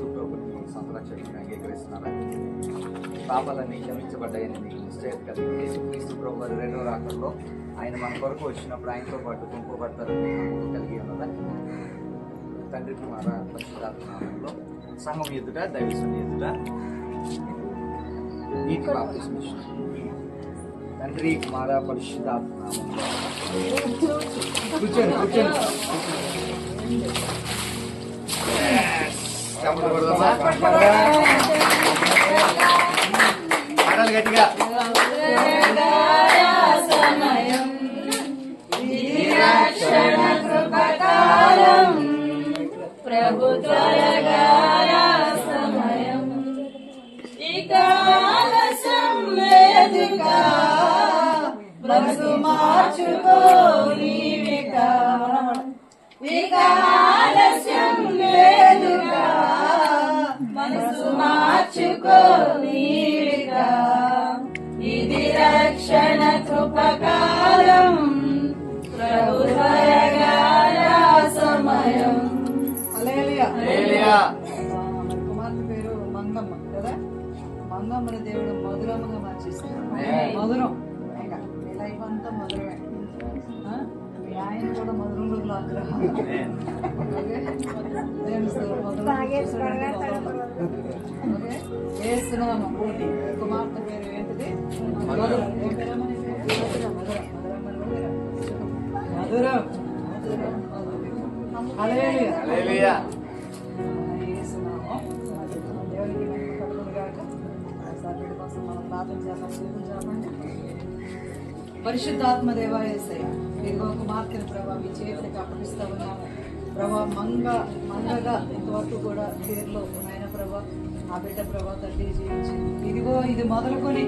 యేసు ప్రభుని సొంత రక్షకుని అంగీకరిస్తున్నారా? పాపాలన్నీ క్షమించబడ్డాయని నిశ్చయత కలిగి యేసు క్రీస్తు ప్రభు రెండో రాకంలో ఆయన మన కొరకు వచ్చినప్పుడు ఆయనతో పాటు గుంపబడతారని కలిగి ఉన్నదా? తండ్రి కుమార పరిశుద్ధాత్మలో సంఘం ఎదుట దైవసం ఎదుట నీటి బాప్తిస్మ తండ్రి కుమార పరిశుద్ధాత్మ కూర్చోండి కూర్చోండి. పాడాలి గట్టిగా ప్రభు త్వరగా రా సమయం ఇక ఆలస్యం లేదుగా మనసు మార్చుకో నీవిక. ఇక మార్చుకో నీవిక ఇది రక్షణ కృపకాలం ప్రభు త్వరగా రా సమయం హల్లెలూయా. హల్లెలూయా. ఆ, మన కుమార్తె పేరు మంగమ్మ కదా? మంగమ్మని దేవుడు మధురముగా మార్చేస్తాడు. మధురం. ఇంకా మీ లైఫ్ అంతా మధురమే? మీ ఆయన కూడా మధురంలో లాక్కురా. కుమార్తె పేరు ఏంటిది? మధురం. చెప్పండి. పరిశుద్ధాత్మ దేవాయసయ్య ఇదిగో కుమార్తెను ప్రభా మీ చేతులకు అప్పగిస్తా ఉన్నాము. ప్రభా మంగ మంగగా ఇంతవరకు కూడా తీరులో ఆయన ప్రభా. ఆ బిడ్డ ప్రభా తండ్రి జీవించింది. ఇదిగో ఇది మొదలుకొని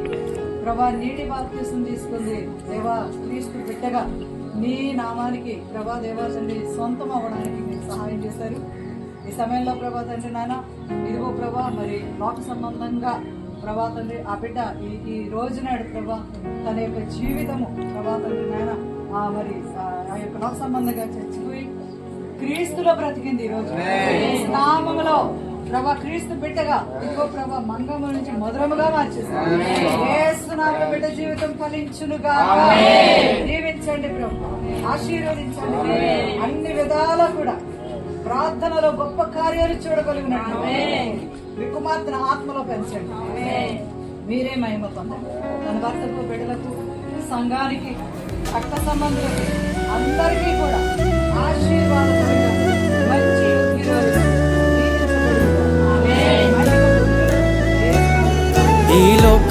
ప్రభా నీటి బాప్తీసం తీసుకుంది. దేవా క్రీస్తు బిడ్డగా నీ నామానికి ప్రభా దేవా తండ్రి సొంతం అవ్వడానికి మీరు సహాయం చేశారు. ఈ సమయంలో ప్రభా తండ్రి నాన్న ఇదిగో ప్రభా మరి లోక సంబంధంగా ప్రభా తండ్రి ఆ బిడ్డ ఈ ఈ రోజు నాడు ప్రభా తన యొక్క జీవితము ప్రభా తండ్రి నాయన ఆ మరి ఆ యొక్క లోక సంబంధంగా చచ్చిపోయి క్రీస్తులో బ్రతికింది ఈ రోజు. ఆమేన్. నామములో ప్రభా క్రీస్తు బిడ్డగా. ఇదిగో ప్రభా మంగమ్మ నుంచి మధురముగా. ఏసునామ బిడ్డ జీవితం ఫలించునుగా. దీవించండి ప్రభు. ఆశీర్వదించండి. అన్ని విధాలా కూడా ప్రార్థనలో గొప్ప కార్యాలు చూడగలిగినట్టు. మీ కుమార్తెను ఆత్మలో పెంచండి. మీరే మహిమ పొందండి. తన భర్తకు బిడ్డలకు సంఘానికి రక్త సంబంధులకు అందరికీ కూడా ఆశీర్వాదకరంగా